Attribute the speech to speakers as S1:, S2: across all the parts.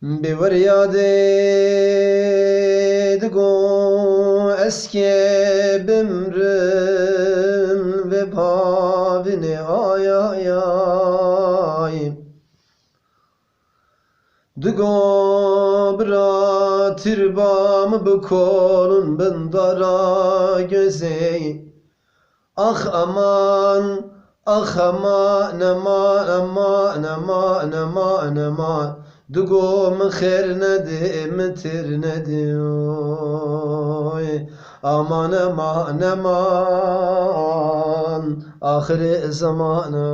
S1: Biweriya digo eske bimrin ve pavini ay ay ay. Digo bra tirbam bukolun bindara gözey. Ah aman ah aman aman aman aman aman aman Digo mıxer nedi mitir nedi oy Aman aman aman ahire zamanı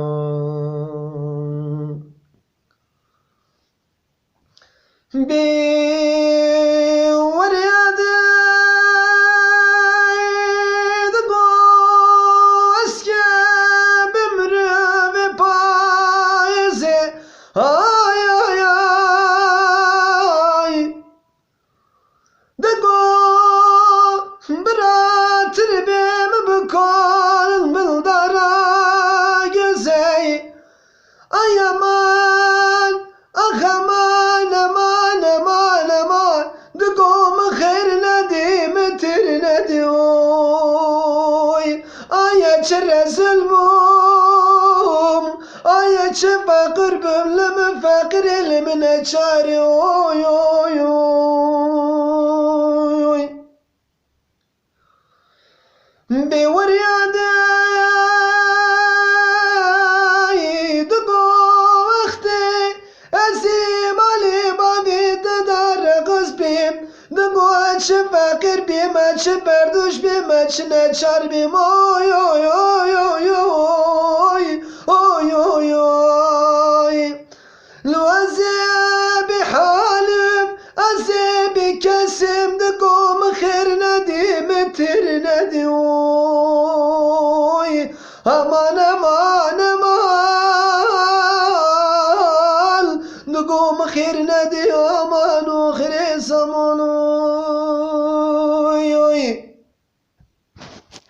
S1: Ay çere zulmum Ay çe fakir bölümü fakir elimine çare oy oy oy بوريادا mençi berduş bi mençi ne çarbim. Oy oy oy oy oy oy oy oy. Luazi bi halim azi bi kesim de kom khir nedi mitir nedi oy aman aman aman de kom khir nedi aman o khir zamanı